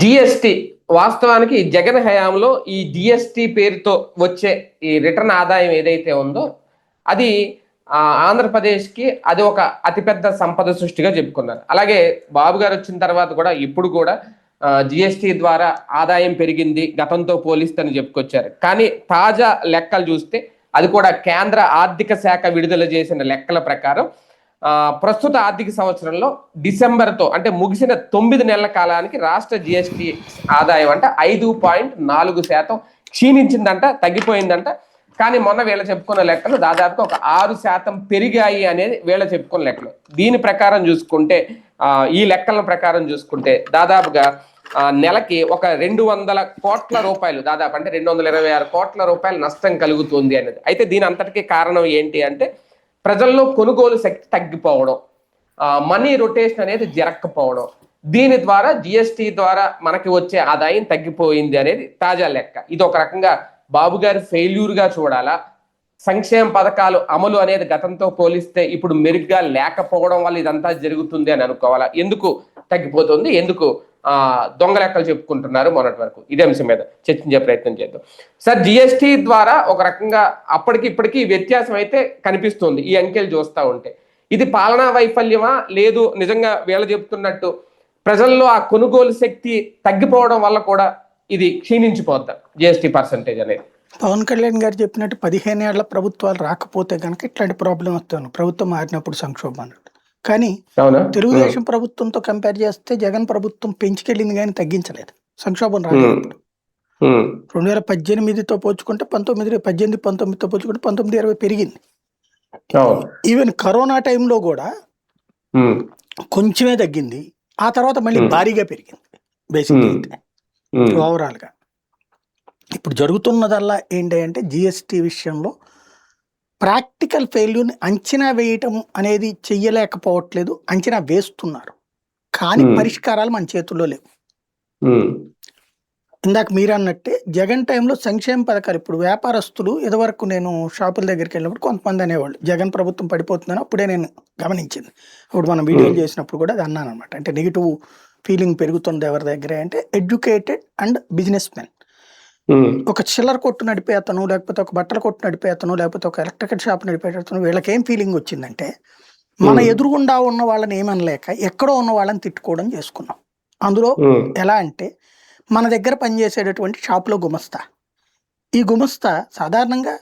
GST వాస్తవానికి జగన్ హయాంలో ఈ జిఎస్టి పేరుతో వచ్చే ఈ రిటర్న్ ఆదాయం ఏదైతే ఉందో అది ఆంధ్రప్రదేశ్కి అది ఒక అతిపెద్ద సంపద సృష్టిగా చెప్పుకున్నారు. అలాగే బాబు గారు వచ్చిన తర్వాత కూడా ఇప్పుడు కూడా జిఎస్టి ద్వారా ఆదాయం పెరిగింది గతంతో పోలిస్తే అని చెప్పుకొచ్చారు. కానీ తాజా లెక్కలు చూస్తే అది కూడా కేంద్ర ఆర్థిక శాఖ విడుదల చేసిన లెక్కల ప్రకారం ప్రస్తుత ఆర్థిక సంవత్సరంలో డిసెంబర్తో అంటే ముగిసిన తొమ్మిది నెలల కాలానికి రాష్ట్ర జిఎస్టి ఆదాయం అంటే ఐదు పాయింట్ నాలుగు శాతం క్షీణించిందంట తగ్గిపోయిందంట. కానీ మొన్న వీళ్ళ చెప్పుకున్న లెక్కలు దాదాపుగా ఒక ఆరు శాతం పెరిగాయి అనేది వీళ్ళ చెప్పుకున్న లెక్కలు. దీని ప్రకారం చూసుకుంటే ఈ లెక్కల ప్రకారం చూసుకుంటే దాదాపుగా నెలకి ఒక రెండు వందల కోట్ల రూపాయలు దాదాపు అంటే రెండు వందల ఇరవై ఆరు కోట్ల రూపాయలు నష్టం కలుగుతుంది అనేది. అయితే దీని అంతటికీ కారణం ఏంటి అంటే ప్రజల్లో కొనుగోలు శక్తి తగ్గిపోవడం మనీ రొటేషన్ అనేది జరగకపోవడం దీని ద్వారా జిఎస్టి ద్వారా మనకి వచ్చే ఆదాయం తగ్గిపోయింది అనేది తాజా లెక్క. ఇది ఒక రకంగా బాబు గారి ఫెయిల్యూర్గా చూడాలా? సంక్షేమ పథకాలు అమలు అనేది గతంతో పోలిస్తే ఇప్పుడు మెరుగ్గా లేకపోవడం వల్ల ఇదంతా జరుగుతుంది అని అనుకోవాలా? ఎందుకు తగ్గిపోతుంది? ఎందుకు దొంగ లెక్కలు చెప్పుకుంటున్నారు మొన్నటి వరకు. ఇదే అంశం మీద చర్చించే ప్రయత్నం చేద్దాం. సార్ జిఎస్టీ ద్వారా ఒక రకంగా అప్పటికి ఇప్పటికి వ్యత్యాసం అయితే కనిపిస్తుంది ఈ అంకెలు చూస్తూ ఉంటే. ఇది పాలనా వైఫల్యమా? లేదు నిజంగా వీళ్ళ చెప్తున్నట్టు ప్రజల్లో ఆ కొనుగోలు శక్తి తగ్గిపోవడం వల్ల కూడా ఇది క్షీణించిపోద్దా జిఎస్టి పర్సంటేజ్ అనేది. పవన్ కళ్యాణ్ గారు చెప్పినట్టు పదిహేను ఏళ్ళ ప్రభుత్వాలు రాకపోతే కనుక ఇట్లాంటి ప్రాబ్లం వస్తాను ప్రభుత్వం మారినప్పుడు సంక్షోభం అన్నట్టు. కానీ తెలుగుదేశం ప్రభుత్వంతో కంపేర్ చేస్తే జగన్ ప్రభుత్వం పెంచుకెళ్ళింది కానీ తగ్గించలేదు. సంక్షోభం రాలేదు రెండు వేల పద్దెనిమిదితో పోల్చుకుంటే పంతొమ్మిది పద్దెనిమిది పంతొమ్మిదితో పోల్చుకుంటే పంతొమ్మిది ఇరవై పెరిగింది. ఈవెన్ కరోనా టైంలో కూడా కొంచెమే తగ్గింది. ఆ తర్వాత మళ్ళీ. భారీగా పెరిగింది. బేసిక్. అయితే. ఉమ్, ఓవరాల్గా. ఇప్పుడు జరుగుతున్నదల్లా ఏంటి అంటే జిఎస్టి విషయంలో ప్రాక్టికల్ ఫెయిల్యూర్ని అంచనా వేయటం అనేది చెయ్యలేకపోవట్లేదు అంచనా వేస్తున్నారు. కానీ. పరిష్కారాలు మన చేతుల్లో లేవు. ఇందాక మీరు అన్నట్టే జగన్ టైంలో సంక్షేమ పథకాలు ఇప్పుడు వ్యాపారస్తులు ఇదివరకు నేను షాపుల దగ్గరికి వెళ్ళినప్పుడు కొంతమంది అనేవాళ్ళు జగన్ ప్రభుత్వం పడిపోతుందని అప్పుడే నేను గమనించింది. ఇప్పుడు మనం వీడియోలు చేసినప్పుడు కూడా అది అన్నాను అనమాట అంటే నెగిటివ్ ఫీలింగ్ పెరుగుతుంది ఎవరి దగ్గర అంటే ఎడ్యుకేటెడ్ అండ్ బిజినెస్ మెన్ ఒక చిల్లర కొట్టు నడిపే అతను లేకపోతే ఒక బట్టల కొట్టు నడిపే అతను లేకపోతే ఒక ఎలక్ట్రికల్ షాప్ నడిపే అతను వీళ్ళకి ఏం ఫీలింగ్ వచ్చిందంటే మన. ఎదురుగుండా ఉన్న వాళ్ళని ఏమనలేక ఎక్కడో ఉన్న వాళ్ళని తిట్టుకోవడం చేసుకున్నాం. అందులో ఎలా అంటే మన దగ్గర పనిచేసేటటువంటి షాపులో గుమస్తా. ఈ గుమస్తా సాధారణంగా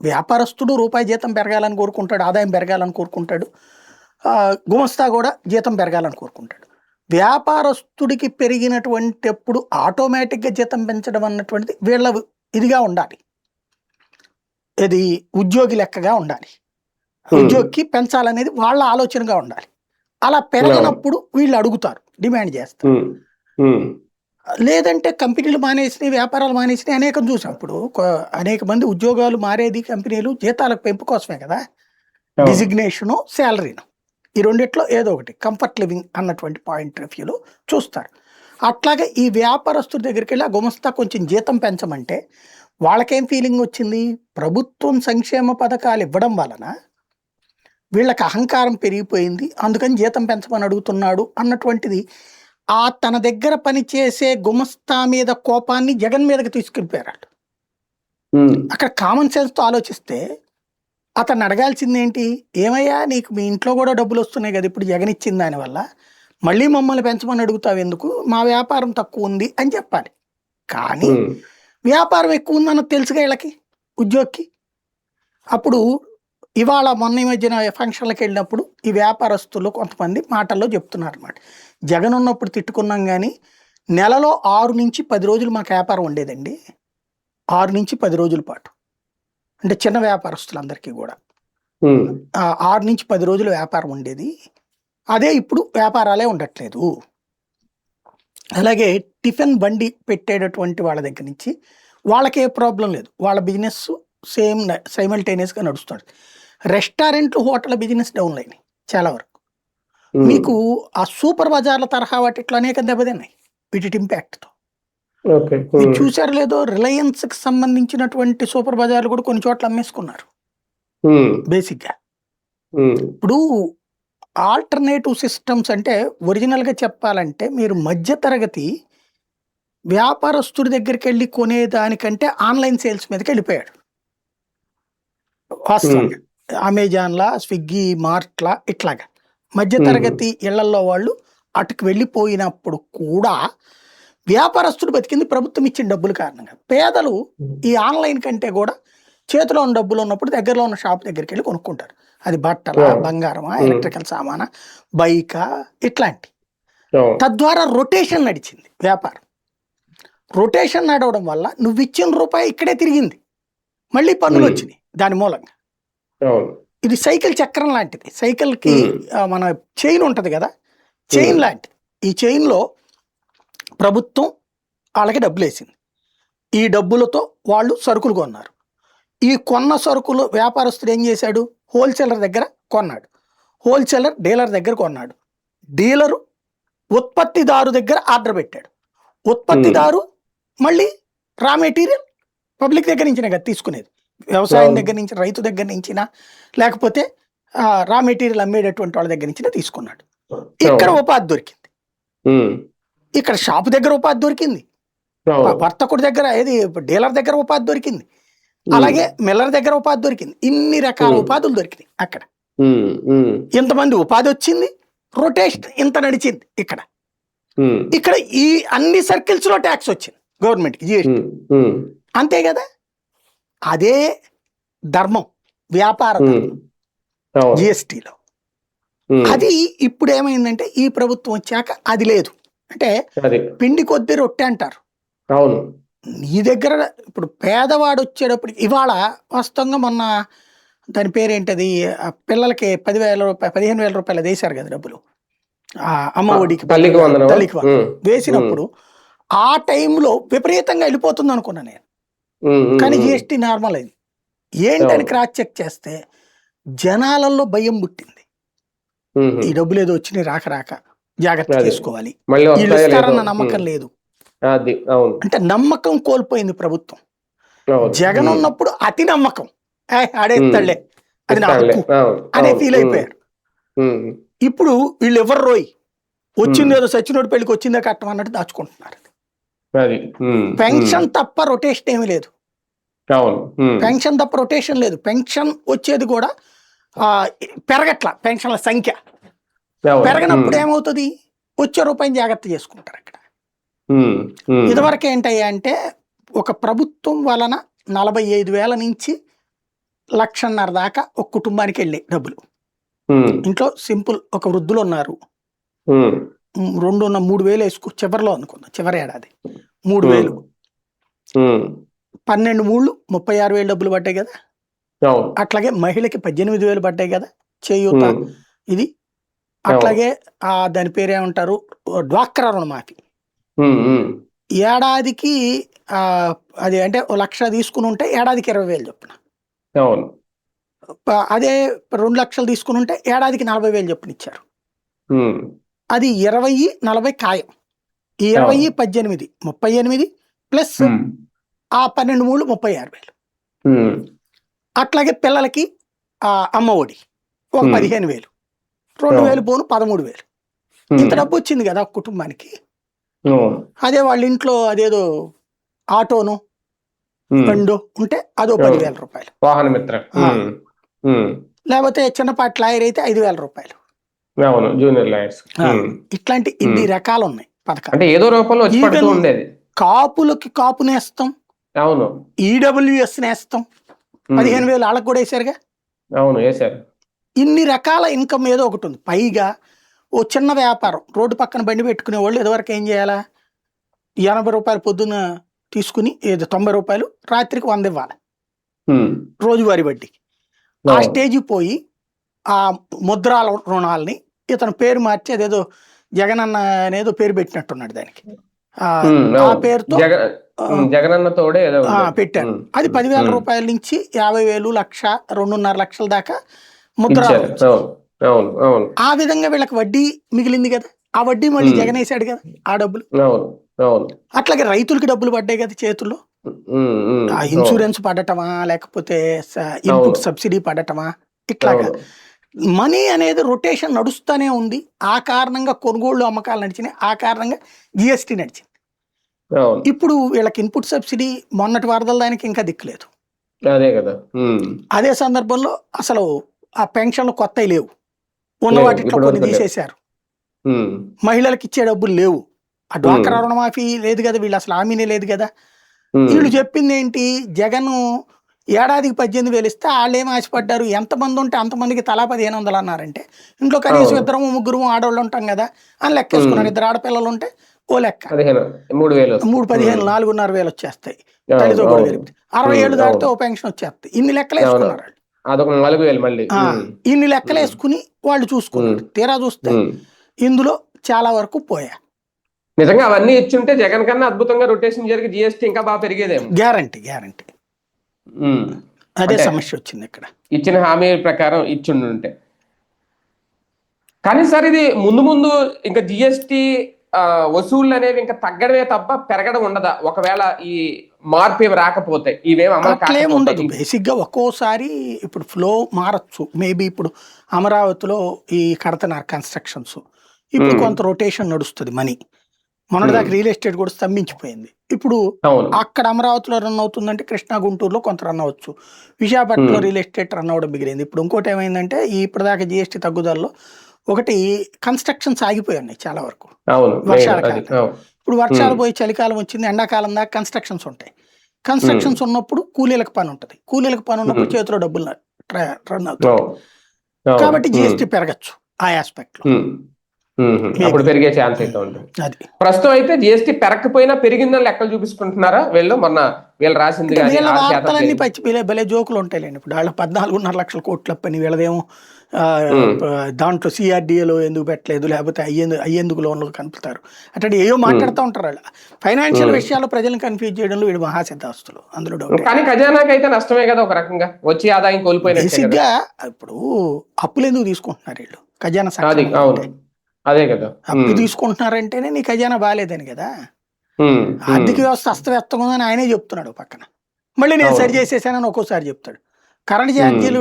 వ్యాపారస్తుడు రూపాయి జీతం పెరగాలని కోరుకుంటాడు ఆదాయం పెరగాలని కోరుకుంటాడు గుమస్తా కూడా జీతం పెరగాలని కోరుకుంటాడు. వ్యాపారస్తుడికి పెరిగినటువంటిప్పుడు ఆటోమేటిక్గా జీతం పెంచడం అన్నటువంటిది వీళ్ళ ఇదిగా ఉండాలి. ఇది ఉద్యోగి లెక్కగా ఉండాలి. ఉద్యోగికి పెంచాలనేది వాళ్ళ ఆలోచనగా ఉండాలి. అలా పెరగనప్పుడు వీళ్ళు అడుగుతారు డిమాండ్ చేస్తారు. లేదంటే కంపెనీలు మానేసినాయి వ్యాపారాలు మానేసినాయి అనేకం చూసాం. ఇప్పుడు అనేక మంది ఉద్యోగాలు మారేది కంపెనీలు జీతాలకు పెంపు కోసమే కదా. డిజిగ్నేషను శాలరీను. ఈ రెండిట్లో ఏదో ఒకటి కంఫర్ట్ లివింగ్ అన్నటువంటి పాయింట్ ఆఫ్ వ్యూలో చూస్తారు. అట్లాగే ఈ వ్యాపారస్తుడి దగ్గరికి వెళ్ళి ఆ గుమస్తా కొంచెం జీతం పెంచమంటే వాళ్ళకేం ఫీలింగ్ వచ్చింది? ప్రభుత్వం సంక్షేమ పథకాలు ఇవ్వడం వలన వీళ్ళకి అహంకారం పెరిగిపోయింది. అందుకని జీతం పెంచమని అడుగుతున్నాడు అన్నటువంటిది ఆ తన దగ్గర పనిచేసే గుమస్తా మీద కోపాన్ని జగన్ మీదకి తీసుకెళ్ళిపోయారు అక్కడ కామన్ సెన్స్తో ఆలోచిస్తే అతను అడగాల్సింది ఏంటి? ఏమయ్యా నీకు మీ ఇంట్లో కూడా డబ్బులు వస్తున్నాయి కదా ఇప్పుడు జగన్ ఇచ్చిన దానివల్ల మళ్ళీ మమ్మల్ని పెంచమని అడుగుతావు ఎందుకు? మా వ్యాపారం తక్కువ ఉంది అని చెప్పాలి. కానీ వ్యాపారం ఎక్కువ ఉందన్న తెలుసుగా వీళ్ళకి ఉద్యోగికి? అప్పుడు ఇవాళ మొన్న ఈ మధ్యన ఫంక్షన్లకు వెళ్ళినప్పుడు ఈ వ్యాపారస్తులు కొంతమంది మాటల్లో చెప్తున్నారు అనమాట జగన్ ఉన్నప్పుడు తిట్టుకున్నాం కానీ నెలలో ఆరు నుంచి పది రోజులు మాకు వ్యాపారం ఉండేదండి. ఆరు నుంచి పది రోజుల పాటు. అంటే చిన్న వ్యాపారస్తులందరికీ కూడా. ఆరు నుంచి పది రోజులు వ్యాపారం ఉండేది. అదే ఇప్పుడు వ్యాపారాలే ఉండట్లేదు. అలాగే టిఫిన్ బండి పెట్టేటటువంటి వాళ్ళ దగ్గర నుంచి వాళ్ళకి ఏ ప్రాబ్లం లేదు. వాళ్ళ బిజినెస్ సేమ్ సైమల్టేనియస్గా నడుస్తుంది. రెస్టారెంట్లు హోటల్ బిజినెస్ డౌన్ అయినాయి చాలా వరకు. మీకు ఆ సూపర్ బజార్ల తరహా వాటిట్లో అనేక దెబ్బతిన్నాయి. వీటి ఇంపాక్ట్తో. ఓకే మీరు చూసారు లేదో రిలయన్స్కి సంబంధించినటువంటి సూపర్ బజార్లు కూడా కొన్ని చోట్ల అమ్మేసుకున్నారు. ఉమ్, బేసిక్గా. ఉమ్, ఇప్పుడు ఆల్టర్నేటివ్ సిస్టమ్స్ అంటే ఒరిజినల్గా చెప్పాలంటే మీరు మధ్యతరగతి వ్యాపారస్తుడి దగ్గరికి వెళ్ళి కొనేదానికంటే ఆన్లైన్ సేల్స్ మీదకి వెళ్ళిపోయాడు. వాస్తవంగా అమెజాన్లా స్విగ్గీ మార్ట్లా ఇట్లాగా. మధ్యతరగతి ఇళ్ళలో వాళ్ళు అటుకు వెళ్ళిపోయినప్పుడు కూడా వ్యాపారస్తుడు బతికింది ప్రభుత్వం ఇచ్చిన డబ్బుల కారణంగా. పేదలు ఈ ఆన్లైన్ కంటే కూడా చేతిలో ఉన్న డబ్బులు ఉన్నప్పుడు దగ్గరలో ఉన్న షాప్ దగ్గరికి వెళ్ళి కొనుక్కుంటారు. అది బట్టల. బంగారమా. ఎలక్ట్రికల్ సామానా బైకా ఇట్లాంటి. తద్వారా రొటేషన్ నడిచింది వ్యాపారం. రొటేషన్ నడవడం వల్ల నువ్వు ఇచ్చిన రూపాయి ఇక్కడే తిరిగింది. మళ్ళీ పన్నులు. వచ్చినాయి దాని మూలంగా. ఇది సైకిల్ చక్రం లాంటిది. సైకిల్కి మన చైన్ ఉంటది కదా? చైన్. లాంటిది. ఈ చైన్లో ప్రభుత్వం వాళ్ళకి డబ్బులు వేసింది ఈ డబ్బులతో వాళ్ళు సరుకులు కొన్నారు. ఈ కొన్న సరుకులు వ్యాపారస్తుడు ఏం చేశాడు? హోల్సేలర్ దగ్గర కొన్నాడు. హోల్సేలర్ డీలర్ దగ్గర కొన్నాడు. డీలరు ఉత్పత్తిదారు దగ్గర ఆర్డర్ పెట్టాడు. ఉత్పత్తిదారు మళ్ళీ రా మెటీరియల్ పబ్లిక్ దగ్గర నుంచి కదా తీసుకునేది. వ్యవసాయం. దగ్గర నుంచి రైతు దగ్గర నుంచినా లేకపోతే రా మెటీరియల్ అమ్మేటటువంటి వాళ్ళ దగ్గర నుంచి తీసుకున్నాడు. ఇక్కడ. ఉపాధి దొరికింది. ఇక్కడ షాప్ దగ్గర ఉపాధి దొరికింది. వర్తకుడి దగ్గర ఏది డీలర్ దగ్గర ఉపాధి దొరికింది. అలాగే మిల్లర్ దగ్గర ఉపాధి దొరికింది. ఇన్ని రకాల. ఉపాధులు దొరికినాయి అక్కడ. ఇంతమంది ఉపాధి వచ్చింది రొటేషన్ ఇంత నడిచింది ఇక్కడ. ఇక్కడ ఈ అన్ని సర్కిల్స్లో ట్యాక్స్ వచ్చింది గవర్నమెంట్కి జిఎస్టీ అంతే కదా? అదే ధర్మం వ్యాపార జిఎస్టీలో అది ఇప్పుడు ఏమైందంటే ఈ ప్రభుత్వం వచ్చాక అది లేదు. అంటే పిండి కొద్ది రొట్టె అంటారు. అవును. నీ దగ్గర ఇప్పుడు పేదవాడు వచ్చేటప్పటికి ఇవాళ వాస్తవంగా మొన్న దాని పేరేంటది? ఆ పిల్లలకి పదివేల రూపాయలు పదిహేను వేల రూపాయలు వేశారు కదా డబ్బులు. ఆ అమ్మ ఒడికి తల్లికి. వేసినప్పుడు ఆ టైంలో విపరీతంగా వెళ్ళిపోతుంది అనుకున్నా నేను. కానీ జిఎస్టీ నార్మల్ అయింది ఏంటని. క్రాస్ చెక్ చేస్తే జనాలలో భయం పుట్టింది. ఈ డబ్బులు ఏదో వచ్చినాయి రాక రాక. జాగ్రత్త. తీసుకోవాలి. ఇస్తారన్న. నమ్మకం లేదు. అది అవును. అంటే నమ్మకం కోల్పోయింది ప్రభుత్వం. జగన్ ఉన్నప్పుడు అతి నమ్మకం. ఏ ఆడేస్తాడులే అది నా అనే ఫీల్ అయిపోయారు. ఇప్పుడు వీళ్ళు ఎవరు రోయ్? వచ్చింది. ఏదో సచినోడి పెళ్ళికి వచ్చిందే కట్టం అన్నట్టు దాచుకుంటున్నారు. పెన్షన్ తప్ప రొటేషన్ ఏమీ లేదు. పెన్షన్ తప్ప రొటేషన్ లేదు. పెన్షన్ వచ్చేది కూడా పెరగట్ల పెన్షన్ల సంఖ్య. పెరగనప్పుడు ఏమవుతుంది? వచ్చే రూపాయిని జాగ్రత్త చేసుకుంటారు అక్కడ. ఇదివరకు ఏంటయ్యా అంటే ఒక ప్రభుత్వం వలన నలభై ఐదు వేల నుంచి లక్షన్నర దాకా ఒక కుటుంబానికి వెళ్ళాయి డబ్బులు. ఇంట్లో సింపుల్ ఒక వృద్ధులు ఉన్నారు. రెండు ఉన్న మూడు వేలు వేసుకో చివరిలో అనుకుందాం చివరి ఏడాది. మూడు వేలు. పన్నెండు మూడు ముప్పై ఆరు వేలు డబ్బులు పడ్డాయి కదా? అట్లాగే మహిళకి పద్దెనిమిది వేలు పడ్డాయి కదా? చేయూత. ఇది అట్లాగే ఆ దాని పేరేమంటారు? డ్వాక్రా రుణమాఫీ. ఏడాదికి అది అంటే లక్ష తీసుకుని ఉంటే ఏడాదికి ఇరవై వేలు చొప్పున. అదే రెండు లక్షలు తీసుకుని ఉంటే ఏడాదికి నలభై వేలు చొప్పున ఇచ్చారు. అది ఇరవై నలభై ఖాయం. ఇరవై పద్దెనిమిది ముప్పై ఎనిమిది ప్లస్ ఆ పన్నెండు మూడు ముప్పై ఆరు వేలు. అట్లాగే పిల్లలకి ఆ అమ్మ ఒడి ఒక. పదిహేను వేలు. రెండు. వేలు పోను పదమూడు వేలు. ఇంత డబ్బు వచ్చింది కదా కుటుంబానికి. అదే వాళ్ళ ఇంట్లో అదేదో ఆటోను బండో ఉంటే అదో. పదివేల రూపాయలు. వాహన మిత్ర. ఆ. ఉమ్, ఉమ్, లేకపోతే చిన్నపాటి లాయర్ అయితే ఐదు వేల రూపాయలు. అవును జూనియర్ లాయర్స్. ఇట్లాంటి ఇన్ని రకాలు ఉన్నాయి పథకాలు. అంటే ఏదో రూపంలో వచ్చి పడుతూ Even- ఉండేది. కాపులకి కాపు నేస్తాం. అవును. ఈడబ్ల్యూఎస్ నేస్తాం. పదిహేను వేలు వాళ్ళకి కూడా వేసారుగా? అవును వేశారు. ఇన్ని రకాల ఇన్కమ్ ఏదో ఒకటి ఉంది. పైగా ఓ చిన్న వ్యాపారం. రోడ్డు పక్కన బండి పెట్టుకునే వాళ్ళు ఇదివరకు ఏం చేయాలా? ఎనభై రూపాయలు పొద్దున తీసుకుని ఏదో తొంభై రూపాయలు రాత్రికి వంద ఇవ్వాలి. రోజువారీ వడ్డీ. ఆ. స్టేజ్ పోయి ఆ ముద్రాల రుణాలని ఇతను పేరు మార్చి అదేదో జగనన్న అనేదో పేరు పెట్టినట్టున్నాడు దానికి. ఆ. పేరుతో జగనన్న తోడే ఉమ్, అది పదివేల రూపాయల నుంచి యాభై వేలు లక్ష రెండున్నర లక్షల దాకా అవును ఆ విధంగా వీళ్ళకి వడ్డీ మిగిలింది కదా ఆ వడ్డీ మళ్ళీ. జగన్ వేసాడు కదా ఆ డబ్బులు. అట్లాగే రైతులకి డబ్బులు పడ్డాయి కదా చేతుల్లో. ఇన్సూరెన్స్ పడటమా లేకపోతే ఇన్పుట్. సబ్సిడీ పడటమా ఇట్లాగా. మనీ అనేది రొటేషన్ నడుస్తూనే ఉంది. ఆ కారణంగా కొనుగోళ్ళు అమ్మకాలు నడిచినాయి. ఆ కారణంగా జిఎస్టీ నడిచింది. ఇప్పుడు వీళ్ళకి ఇన్పుట్ సబ్సిడీ మొన్నటి వరదల దానికి ఇంకా దిక్కులేదు. అదే కదా. అదే సందర్భంలో అసలు ఆ పెన్షన్లు కొత్తవి లేవు. ఉన్న ఇప్పుడు కొన్ని. తీసేశారు. మహిళలకు ఇచ్చే డబ్బులు లేవు. ఆ డ్వాక్రా రుణమాఫీ లేదు కదా వీళ్ళు అసలు హామీనే లేదు కదా. వీళ్ళు చెప్పింది ఏంటి? జగన్ ఏడాదికి పద్దెనిమిది వేలు ఇస్తే వాళ్ళు ఏం ఆశపడ్డారు? ఎంతమంది ఉంటే అంతమందికి తలా పదిహేను వందలు అన్నారంటే. ఇంట్లో కనీసం. ఇద్దరు ముగ్గురు ఆడవాళ్ళు ఉంటాం కదా అని లెక్కేసుకున్నారు. ఇద్దరు ఆడపిల్లలు ఉంటే ఓ లెక్క. మూడు వేలు వస్తుంది. మూడు పదిహేను నాలుగున్నర వేలు వచ్చేస్తాయి. తల్లితో అరవై ఏళ్ళు దాటితే. ఓ పెన్షన్ వచ్చేస్తాయి. ఇన్ని లెక్కలు. వేసుకున్నారు. అదొక నాలుగు వేలు మళ్ళీ. ఇన్ని లెక్కలు వేసుకుని వాళ్ళు చూసుకున్నారు. తీరా చూస్తే. ఇందులో చాలా వరకు పోయా. నిజంగా అవన్నీ ఇచ్చుంటే జగన్ కన్నా అద్భుతంగా రొటేషన్ జరిగి జిఎస్టీ ఇంకా బాగా పెరిగేదేమో. Guarantee guarantee. అదే సమస్య వచ్చింది ఇక్కడ. ఇచ్చిన హామీ ప్రకారం ఇచ్చిండుంటే. కానీ సార్ ఇది ముందు ముందు ఇంకా జిఎస్టి వసూళ్ళు అనేవి ఇంకా తగ్గడమే తప్ప పెరగడం ఉండదా? ఒకవేళ ఈ మార్పు ఏమి రాకపోతే ఇవేం అమలు ఉండదు కాకపోతే బేసిక్గా ఒక్కోసారి ఇప్పుడు ఫ్లో మారచ్చు. మేబీ ఇప్పుడు అమరావతిలో ఈ కడతనారు కన్స్ట్రక్షన్స్ ఇప్పుడు Hmm. కొంత రొటేషన్ నడుస్తుంది మనీ మొన్నటిదాకా రియల్ ఎస్టేట్ కూడా స్తంభించిపోయింది. ఇప్పుడు అక్కడ అమరావతిలో రన్ అవుతుందంటే కృష్ణా గుంటూరులో కొంత రన్ అవ్వచ్చు. విశాఖపట్నంలో Hmm. రియల్ ఎస్టేట్ రన్ అవ్వడం మిగిలింది. ఇప్పుడు ఇంకోటి ఏమైందంటే ఈ ఇప్పటిదాకా జిఎస్టీ తగ్గుదలలో ఒకటి కన్స్ట్రక్షన్స్ ఆగిపోయి ఉన్నాయి చాలా వరకు. వర్షాల కాలం. ఇప్పుడు వర్షాలు. పోయి చలికాలం వచ్చింది ఎండాకాలం దాకా కన్స్ట్రక్షన్స్ ఉంటాయి కన్స్ట్రక్షన్స్ ఉన్నప్పుడు కూలీలకు పని ఉంటుంది కూలీలకు పని ఉన్నప్పుడు. చేతిలో డబ్బులు రన్ అవును. కాబట్టి. జిఎస్టీ పెరగచ్చు ఆ ఆస్పెక్ట్లో. అప్పుడు పెరిగే ఛాన్స్ అయితే ఉంటుంది ప్రస్తుతం అయితే జిఎస్టీ పెరగకపోయినా పెరిగిందని లెక్కలు చూపించుకుంటున్నారా వీళ్ళు మొన్న వీళ్ళు రాసింది వార్తలన్నీ. పచ్చి భలే జోకులు ఉంటాయిలేండి ఇప్పుడు వాళ్ళ పద్నాలుగున్నర లక్షల కోట్ల పని వీళ్ళదేమో. దాంట్లో సిఆర్డిఏలో ఎందుకు పెట్టలేదు లేకపోతే అయ్యేందు అయ్యేందుకు లోన్లు కలుపుతారు అట్లాంటి ఏయో మాట్లాడుతూ ఉంటారు వాళ్ళు. ఫైనాన్షియల్. విషయాల్లో ప్రజలను కన్ఫ్యూజ్ చేయడంలో వీడు మహాసిద్ధాస్తులు అందులో డౌట్ కానీ ఖజానాకి అయితే నష్టమే కదా ఒక రకంగా. వచ్చి ఆదాయం కోల్పోయినట్టే బేసిక్ కదా. గా ఇప్పుడు అప్పులు ఎందుకు తీసుకుంటున్నారు వీళ్ళు? ఖజానా అది కదా. అప్పు. తీసుకుంటున్నారంటేనే నీ ఖజానా బాగాలేదని కదా. ఆర్థిక. వ్యవస్థ అస్తవ్యస్తంగా ఉందని ఆయనే చెప్తున్నాడు పక్కన. మళ్ళీ నేను. సరి చేసేసానని ఒక్కోసారి చెప్తాడు. కరెంట్ ఛార్జీలు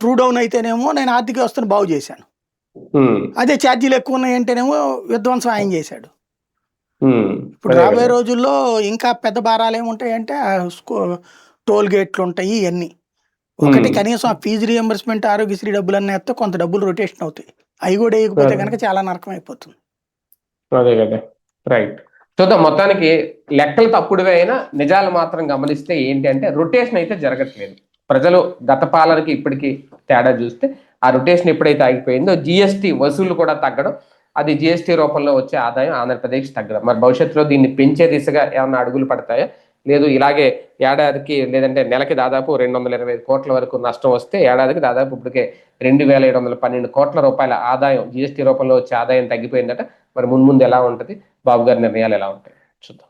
ట్రూ డౌన్ అయితేనేమో నేను ఆర్థిక వ్యవస్థను బాగు చేశాను. అదే ఛార్జీలు ఎక్కువ ఉన్నాయంటేనేమో విధ్వంసం ఆయన చేశాడు. ఇప్పుడు రాబోయే. రోజుల్లో ఇంకా పెద్ద భారాలు ఏముంటాయంటే టోల్ గేట్లు ఉంటాయి ఇవన్నీ ఒకటి. కనీసం ఆ ఫీజు రియంబర్స్మెంట్ ఆరోగ్యశ్రీ డబ్బులు అన్నీ వేస్తే కొంత డబ్బులు రొటేషన్ అవుతాయి అవి కూడా వేయకపోతే. కనుక చాలా నరకం అయిపోతుంది అదే కదా రైట్ చూద్దాం మొత్తానికి లెక్కలు తప్పుడువే అయినా నిజాలు మాత్రం గమనిస్తే ఏంటి అంటే రొటేషన్ అయితే జరగట్లేదు ప్రజలు గత పాలనకి ఇప్పటికి తేడా చూస్తే ఆ రొటేషన్ ఎప్పుడైతే ఆగిపోయిందో జిఎస్టీ వసూళ్ళు కూడా తగ్గడం అది జిఎస్టీ రూపంలో వచ్చే ఆదాయం ఆంధ్రప్రదేశ్ తగ్గడం. మరి భవిష్యత్తులో దీన్ని పెంచే దిశగా ఏమైనా అడుగులు పడతాయా? లేదు ఇలాగే ఏడాదికి లేదంటే నెలకి దాదాపు రెండు వందల ఇరవై కోట్ల వరకు నష్టం వస్తే ఏడాదికి దాదాపు ఇప్పటికే రెండు వేల ఏడు వందల పన్నెండు కోట్ల రూపాయల ఆదాయం జిఎస్టీ రూపంలో వచ్చే ఆదాయం తగ్గిపోయిందట. మరి మున్ముందు ఎలా ఉంటుంది? బాబు గారి నిర్ణయాలు ఎలా ఉంటాయి? చూద్దాం.